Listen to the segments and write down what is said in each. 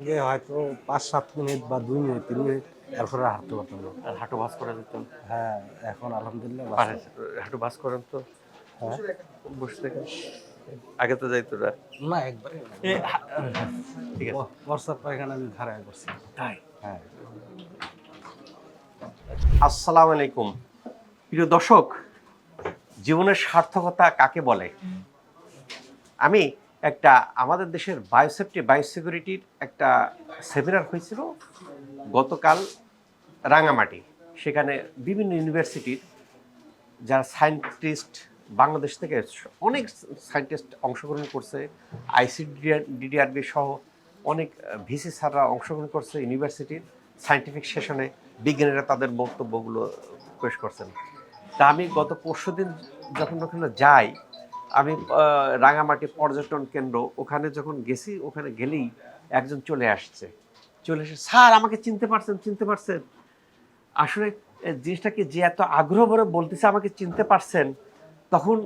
আগে হয়তো পাঁচ সাত মিনিট বা দুই মিনিট তিন মিনিট এরপরে হাঁটতে পারতাম না। আর হাঁটু ভাস করে দিতাম হ্যাঁ এখন আলহামদুলিল্লাহ হাঁটু ভাস করেন তো? হ্যাঁ। বসে থেকে আগে তো যাইতো না? না একবারে ঠিক আছে। বর্ষার পায়খানা আমি ঘাড়ায় করছি। তাই? হ্যাঁ। আসসালামু আলাইকুম। প্রিয় দর্শক জীবনের সার্থকতা কাকে বলে? আমি একটা আমাদের দেশের বায়োসেফটি বায়োসিকিউরিটির একটা সেমিনার হয়েছিল গতকাল রাঙামাটি। সেখানে বিভিন্ন ইউনিভার্সিটির যারা সায়েন্টিস্ট বাংলাদেশ থেকে অনেক সায়েন্টিস্ট অংশগ্রহণ করছে আইসিডিডিআরবি সহ অনেক ভিসি স্যাররা অংশগ্রহণ করছে ইউনিভার্সিটির সায়েন্টিফিক সেশনে বিজ্ঞানীরা তাদের বক্তব্যগুলো পেশ করছেন। তা আমি গত পরশু দিন যখন ওখানে যাই আমি রাঙামাটি পর্যটন কেন্দ্র, ওখানে যখন গেছি, ওখানে গেলেই একজন চলে আসছে। চলে এসে, স্যার, আমাকে চিনতে পারছেন চিনতে পারছেন। আসলে জিনিসটাকে যে এত আগ্রহ ভরে বলতেছে আমাকে চিনতে পারছেন, তখন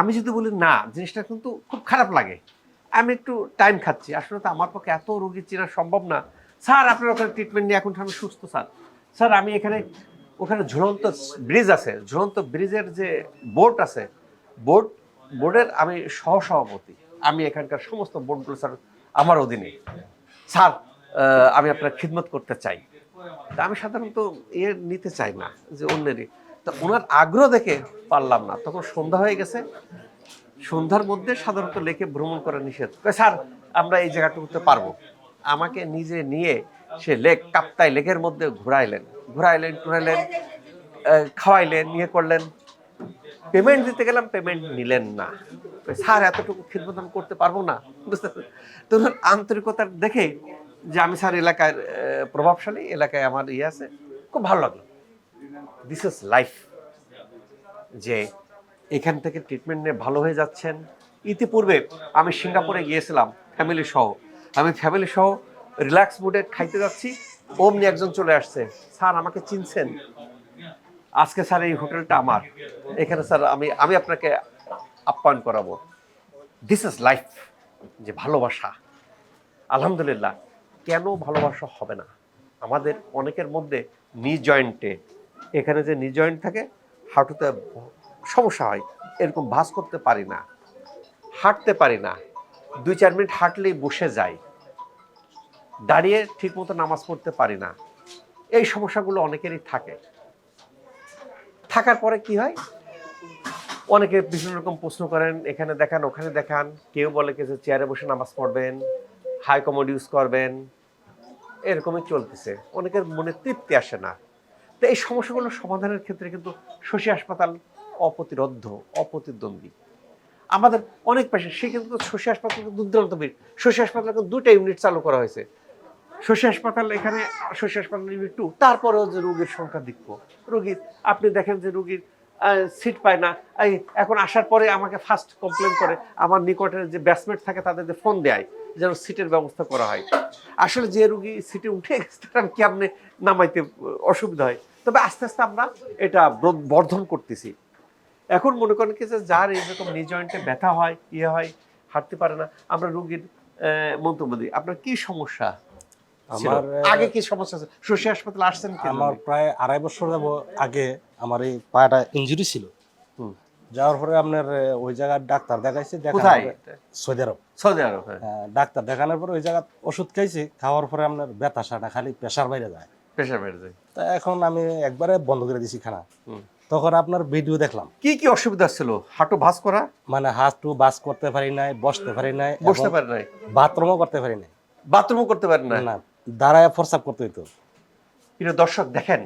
আমি যদি বলি, না, জিনিসটা কিন্তু খুব খারাপ লাগে। আমি একটু টাইম খাচ্ছি। আসলে তো আমার পক্ষে এত রোগী চেনা সম্ভব না। স্যার, আপনার ওখানে ট্রিটমেন্ট নিয়ে এখন আমি সুস্থ, স্যার। স্যার, আমি এখানে, ওখানে ঝুলন্ত ব্রিজ আছে। ঝুলন্ত ব্রিজের যে বোর্ড আছে বোর্ড বোর্ডের আমি সহসভাপতি। আমি এখানকার সমস্ত বোর্ডগুলো স্যার, আমার অধীনে। স্যার আমি আপনার খিদমত করতে চাই। তা আমি সাধারণত ইয়ে নিতে চাই না, যে অন্যেরই। তা ওনার আগ্রহ দেখে পারলাম না। তখন সন্ধ্যা হয়ে গেছে। সন্ধ্যার মধ্যে সাধারণত লেকে ভ্রমণ করা নিষেধ। স্যার, আমরা এই জায়গাটুকুতে পারব। আমাকে নিজে নিয়ে সে লেক, কাপ্তাই লেকের মধ্যে ঘুরাইলেন। ঘুরাইলেন, টুরাইলেন খাওয়াইলেন, নিয়ে করলেন। পেমেন্ট দিতে গেলাম পেমেন্ট নিলেন না। স্যার, এতটুকু খিদমত আমি করতে পারব না। বুঝতে পারছেন? তো ওনার আন্তরিকতা দেখে যে আমি স্যার এলাকার প্রভাবশালী, এলাকায় আমার ইয়ে আছে, খুব ভালো লাগল। দিস ইজ লাইফ যে এখান থেকে ট্রিটমেন্ট নিয়ে ভালো হয়ে যাচ্ছেন। ইতিপূর্বে আমি সিঙ্গাপুরে গিয়েছিলাম ফ্যামিলি সহ। আমি ফ্যামিলি সহ রিল্যাক্স মুডে খাইতে যাচ্ছি। অমনি একজন চলে আসছে। স্যার, আমাকে চিনছেন। আজকে স্যার এই হোটেলটা আমার। এখানে স্যার আমি আমি আপনাকে আপ্যায়ন করাবো। দিস ইজ লাইফ যে ভালোবাসা। আলহামদুলিল্লাহ, কেন ভালোবাসা হবে না? আমাদের অনেকের মধ্যে নি জয়েন্টে এখানে যে নি জয়েন্ট থাকে, হাঁটুতে সমস্যা হয়, এরকম ভাস করতে পারি না, হাঁটতে পারি না। দুই চার মিনিট হাঁটলেই বসে যাই। দাঁড়িয়ে ঠিকমতো নামাজ পড়তে পারি না। এই সমস্যাগুলো অনেকেরই থাকে। থাকার পরে কি হয়? অনেকে বিভিন্ন রকম প্রশ্ন করেন, এখানে দেখান, ওখানে দেখান। কেউ বলে কি চেয়ারে বসে নামাজ পড়বেন হাই কমোড ইউজ করবেন। এরকমই চলতেছে। অনেকের মনে তৃপ্তি আসে না। তো এই সমস্যাগুলো সমাধানের ক্ষেত্রে কিন্তু শশী হাসপাতাল অপ্রতিরোধ্য অপ্রতিদ্বন্দ্বী। আমাদের অনেক পেশেন্ট সে কিন্তু শশী হাসপাতাল দুর্দান্ত ভিড়। শশী হাসপাতালে কিন্তু দুটো ইউনিট চালু করা হয়েছে। শশী হাসপাতাল, এখানে শশী হাসপাতাল ইউনিট টু তারপরেও যে রোগীর সংখ্যা দেখব। রোগীর আপনি দেখেন যে রোগীর সিট পায় না। এই, এখন আসার পরে আমাকে ফার্স্ট কমপ্লেন করে, আমার নিকটের যে ব্যাটসমেট থাকে তাদের যে ফোন দেয়, যেন সিটের ব্যবস্থা করা হয়। আসলে যে রুগী সিটে উঠে গেছে, তার কি আপনি নামাইতে, অসুবিধা হয়? তবে আস্তে আস্তে আমরা এটা ব্র- বর্ধন করতেছি। এখন মনে করেন কি যে যার এইরকম নি জয়েন্টে ব্যথা হয় ইয়ে হয়, হাঁটতে পারে না, আমরা রুগীর মন্তব্য দিই। আপনার কি সমস্যা? আমার আগে কি সমস্যা আছে? শশী হাসপাতালে আসছেন কি আমার প্রায় আড়াই বছর যাব আগে আমার এই পাটা ইনজুরি ছিল। যাওয়ার পরে আপনার ওই জায়গায় ডাক্তার দেখাইছে কোথায়? সৌদি আরব। সৌদি আরব হ্যাঁ। হ্যাঁ, ডাক্তার দেখানোর পরে ওই জায়গা ওষুধ খাইছি খাওয়ার পরে আপনার ব্যথা সাটা খালি প্রেশার বাইরে যায়। প্রেশার বেড়ে যায়। তা এখন আমি একবারে বন্ধ করে দিছি খানা। হুম। তখন আপনার ভিডিও দেখলাম। কি কি অসুবিধা ছিল? হাঁটু ভাস করা? মানে হাত টু বাস করতে পারি নাই বসতে পারি নাই বসতে পারে নাই? বাথরুমও করতে পারি নাই। বাথরুমও করতে পারে না না। দাঁড়ায় ফরসাপ করতে হইতো। প্রিয় দর্শক দেখেন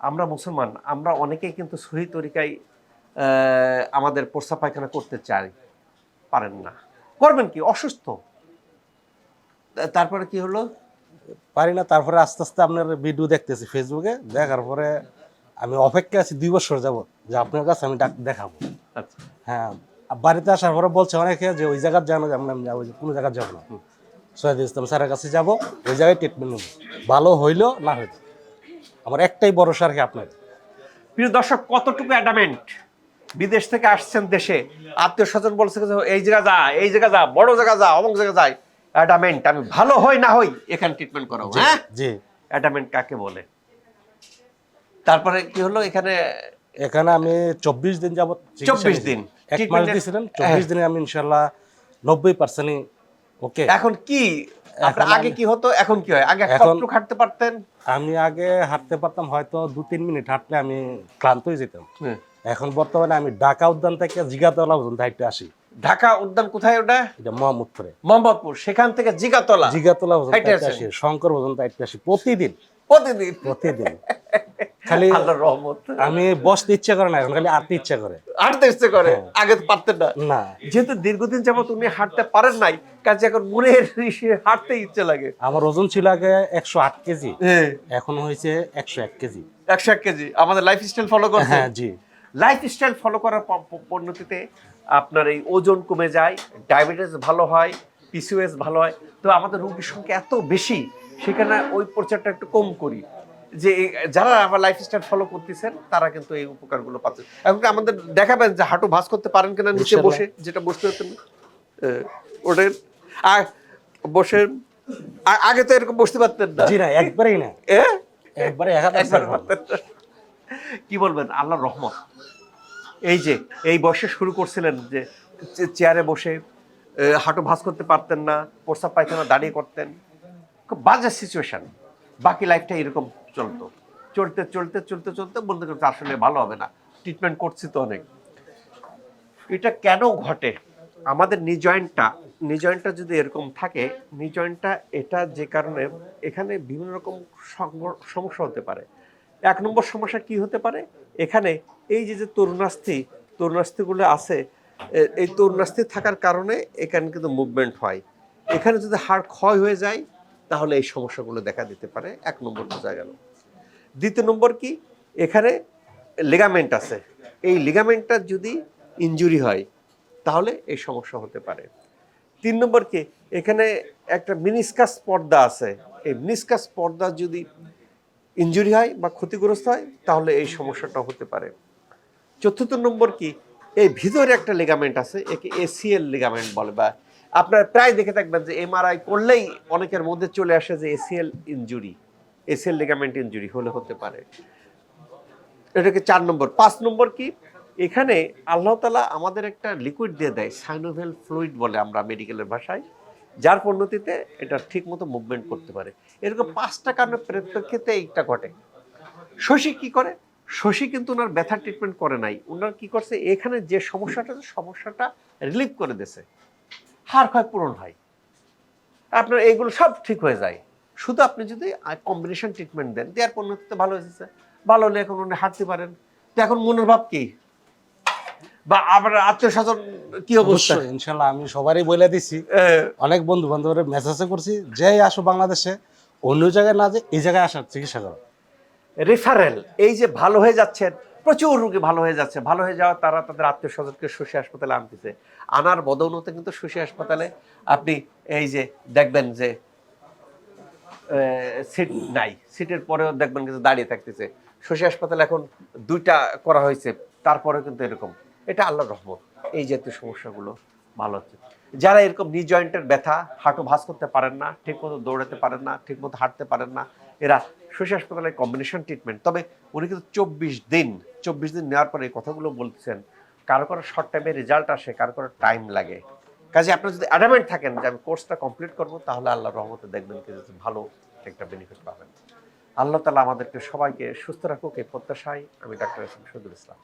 আমরা মুসলমান আমরা অনেকেই কিন্তু সহি তরিকায় আমাদের প্রস্রাব পায়খানা করতে চাই পারেন না। করবেন কি? অসুস্থ। তারপরে কি হলো? পারি না তারপরে আস্তে আস্তে আপনার ভিডিও দেখতেছি ফেসবুকে দেখার পরে আমি অপেক্ষা আছি দুই বছর যাব যে আপনার কাছে আমি ডাক দেখাবো। আচ্ছা। হ্যাঁ বাড়িতে আসার পরে বলছে অনেকে যে ওই জায়গার যাব আমি আমি ওই কোনো জায়গার যাব না। সৈয়দ ইসলাম স্যারের কাছে যাব ওই জায়গায় ট্রিটমেন্ট নেব। ভালো হইল না হইল। আমার একটাই ভরসা আর কি আপনার। প্রিয় দর্শক কতটুকু অ্যাডামেন্ট বিদেশ থেকে আসছেন দেশে। আত্মীয় স্বজন বলছে যে এই জায়গা যা এই জায়গা যা বড় জায়গা যা অমুক জায়গা যায়। অ্যাডামেন্ট আমি ভালো হই না হই এখানে ট্রিটমেন্ট করাবো হ্যাঁ? জি। অ্যাডামেন্ট কাকে বলে? তারপরে কি হলো এখানে? এখানে আমি চব্বিশ দিন যাবত 24 দিন। এক মাস দিয়েছিলেন চব্বিশ দিনে আমি ইনশাল্লাহ নব্বই পার্সেন্টই ওকে। এখন কি? আগে কি হতো? এখন কি হয়? আগে কতটুকু হাঁটতে পারতেন? আমি আগে হাঁটতে পারতাম হয়তো দু তিন মিনিট হাঁটলে আমি ক্লান্ত হয়ে যেতাম। এখন বর্তমানে আমি ঢাকা উদ্যান থেকে জিগাতলা পর্যন্ত হাঁটতে আসি। ঢাকা উদ্যান কোথায় ওটা? এটা মোহাম্মদপুরে। মোহাম্মদপুর। সেখান থেকে জিগাতলা। জিগাতলা পর্যন্ত হাঁটতে আসি। শঙ্কর পর্যন্ত হাঁটতে আসি প্রতিদিন। প্রতিদিন। প্রতিদিন। খালি আল্লাহর রহমত। আমি বসতে ইচ্ছা করে না এখন খালি হাঁটতে ইচ্ছা করে। হাঁটতে ইচ্ছে করে? আগে তো পারতেন না। না। যেহেতু দীর্ঘদিন যাবত উনি হাঁটতে পারেন নাই কাজে এখন মনের ইসে হাঁটতে ইচ্ছে লাগে। আমার ওজন ছিল আগে একশো আট কেজি। হ্যাঁ। এখন হয়েছে একশো এক কেজি। একশো এক কেজি। আমাদের লাইফ স্টাইল ফলো করছেন হ্যাঁ জি। লাইফ স্টাইল ফলো করার পরিণতিতে আপনার এই ওজন কমে যায় ডায়াবেটিস ভালো হয় পিসিওএস ভালো হয়। তো আমাদের রোগীর সংখ্যা এত বেশি সেখানে ওই প্রচারটা একটু কম করি। যে যারা আমার লাইফ স্টাইল ফলো করতেছেন তারা কিন্তু এই উপকারগুলো পাচ্ছেন এখন আমাদের দেখাবেন যে হাঁটু ভাঁজ করতে পারেন কিনা নিচে বসে যেটা বসতে হতেন ওটার আর বসে আগে তো এরকম বসতে পারতেন না। জি না একবারেই না। একবারে কি বলবেন? আল্লাহর রহমত। এই যে এই বয়সে শুরু করছিলেন যে চেয়ারে বসে হাঁটু ভাঁজ করতে পারতেন না প্রস্তাব পায়খানা দাঁড়িয়ে করতেন। খুব বাজে সিচুয়েশন বাকি লাইফটা এরকম। চলতো। চলতে চলতে চলতে চলতে বলতে করতে আসলে ভালো হবে না। ট্রিটমেন্ট করছি তো অনেক। এটা কেন ঘটে? আমাদের নি জয়েন্টটা নি জয়েন্টটা যদি এরকম থাকে, নি জয়েন্টটা এটা যে কারণে এখানে বিভিন্ন রকম সমস্যা হতে পারে। এক নম্বর সমস্যা কি হতে পারে? এখানে এই যে যে তরুণাস্থি, তরুণাস্থিগুলো আছে এই তরুণাস্থি থাকার কারণে এখানে কিন্তু মুভমেন্ট হয়। এখানে যদি হাড় ক্ষয় হয়ে যায় তাহলে এই সমস্যাগুলো দেখা দিতে পারে। এক নম্বর বোঝা গেল। দ্বিতীয় নম্বর কি? এখানে লিগামেন্ট আছে। এই লিগামেন্টটা যদি ইনজুরি হয়, তাহলে এই সমস্যা হতে পারে। তিন নম্বর কি? এখানে একটা মিনিসকাস পর্দা আছে। এই মিনিসকাস পর্দা যদি ইনজুরি হয় বা ক্ষতিগ্রস্ত হয়, তাহলে এই সমস্যাটা হতে পারে। চতুর্থ নম্বর কি? এই ভিতরে একটা লিগামেন্ট আছে, একে এসিএল লিগামেন্ট বলে বা আপনার প্রায় দেখে থাকবেন যে এমআরআই করলেই অনেকের মধ্যে চলে আসে যে ACL injury ACL ligament injury হলে হতে পারে। এটাকে চার নম্বর। পাঁচ নম্বর কি? এখানে আল্লাহ তালা আমাদের একটা লিকুইড দিয়ে দেয় সাইনোভেল ফ্লুইড বলে আমরা মেডিকেলের ভাষায়, যার পরিণতিতে এটা ঠিক মতো মুভমেন্ট করতে পারে। এরকম পাঁচটা কারণের প্রেক্ষিতে এইটা ঘটে। শশী কি করে? শশী কিন্তু ওনার ব্যথা ট্রিটমেন্ট করে নাই। ওনার কি করছে? এখানে যে সমস্যাটা সমস্যাটা রিলিভ করে দিয়েছে। হার ক্ষয় পূরণ হয়। আপনার এইগুলো সব ঠিক হয়ে যায়। শুধু আপনি যদি কম্বিনেশন ট্রিটমেন্ট দেন দেওয়ার পরিণতিতে ভালো হয়েছে ভালো হলে এখন উনি হাঁটতে পারেন। তো এখন মনের ভাব কি? বা আমার আত্মীয় স্বজন কি অবস্থা? ইনশাল্লাহ আমি সবারই বলে দিছি। অনেক বন্ধু বান্ধবের মেসেজে করছি যেই আসো বাংলাদেশে অন্য জায়গায় না যে এই জায়গায় আসার চিকিৎসা করো। রেফারেল এই যে ভালো হয়ে যাচ্ছেন প্রচুর রোগী ভালো হয়ে যাচ্ছে। ভালো হয়ে যাওয়া তারা তাদের আত্মীয় স্বজনকে শশী হাসপাতালে আনতেছে। আনার বদৌলতে কিন্তু শশী হাসপাতালে আপনি এই যে দেখবেন যে সিট নাই। সিটের পরেও দেখবেন কিন্তু দাঁড়িয়ে থাকতেছে। শশী হাসপাতালে এখন দুইটা করা হয়েছে। তারপরেও কিন্তু এরকম। এটা আল্লাহর রহমত। এই জাতীয় সমস্যাগুলো ভালো হচ্ছে। যারা এরকম নি জয়েন্টের ব্যথা, হাঁটু ভাঁজ করতে পারেন না, ঠিকমতো দৌড়াতে পারেন না, ঠিকমতো হাঁটতে পারেন না, এরা শশী হাসপাতালে কম্বিনেশন ট্রিটমেন্ট তবে উনি কিন্তু চব্বিশ দিন চব্বিশ দিন নেওয়ার পরে এই কথাগুলো বলছেন, কারও কারও শর্ট টাইমে রেজাল্ট আসে, কারও কারও টাইম লাগে। কাজে আপনার যদি অ্যাডামেন্ট থাকেন যে আমি কোর্সটা কমপ্লিট করব, তাহলে আল্লাহ রহমতে দেখবেন কি ভালো একটা বেনিফিট পাবেন। আল্লাহ তালা আমাদেরকে সবাইকে সুস্থ রাখুক, এই প্রত্যাশায় আমি ডাক্তার শহীদুল ইসলাম।